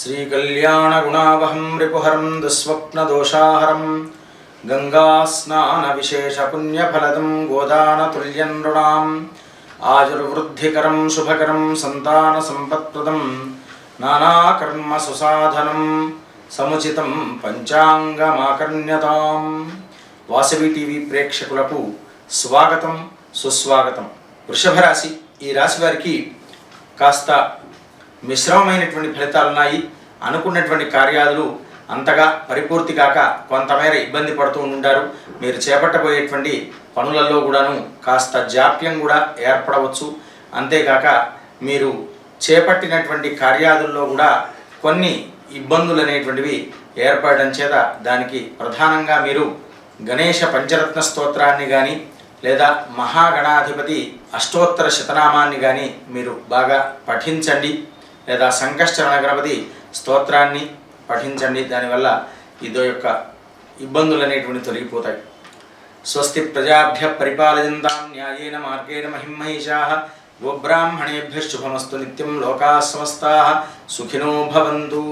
श्रीकल्याणगुणावहं रिपुहरं दुःस्वप्नदोषाहरं गङ्गास्नानविशेषपुण्यफलदं गोदानतुल्यं नृणाम् आयुर्वृद्धिकरं शुभकरं सन्तानसम्पत्प्रदं नानाकर्मसुसाधनं సముచితం పంచాంగమాకర్ణ్యతాం. వాసవి టీవీ ప్రేక్షకులకు స్వాగతం సుస్వాగతం. వృషభ రాశి ఈ రాశి వారికి కాస్త మిశ్రమమైనటువంటి ఫలితాలు ఉన్నాయి అనుకున్నటువంటి కార్యాలు అంతగా పరిపూర్తి కాక కొంతమేర ఇబ్బంది పడుతూ ఉంటారు మీరు చేపట్టబోయేటువంటి పనులలో కూడాను కాస్త జాప్యం కూడా ఏర్పడవచ్చు. అంతేకాక మీరు చేపట్టినటువంటి కార్యాదుల్లో కూడా కొన్ని ఇబ్బందులు అనేటువంటివి ఏర్పడడం చేత దానికి ప్రధానంగా మీరు గణేష పంచరత్న స్తోత్రాన్ని కానీ లేదా మహాగణాధిపతి అష్టోత్తర శతనామాన్ని కానీ మీరు బాగా పఠించండి లేదా సంకష్టరణ గణపతి స్తోత్రాన్ని పఠించండి. దానివల్ల ఇదో యొక్క ఇబ్బందులు అనేటువంటి తొలగిపోతాయి. స్వస్తి ప్రజాభ్య పరిపాలయంతాం న్యాయేన మార్గేణ మహిమహిషా గోబ్రాహ్మణేభ్య శుభమస్తు నిత్యం లోకా సమస్తా సుఖినో భవంతు.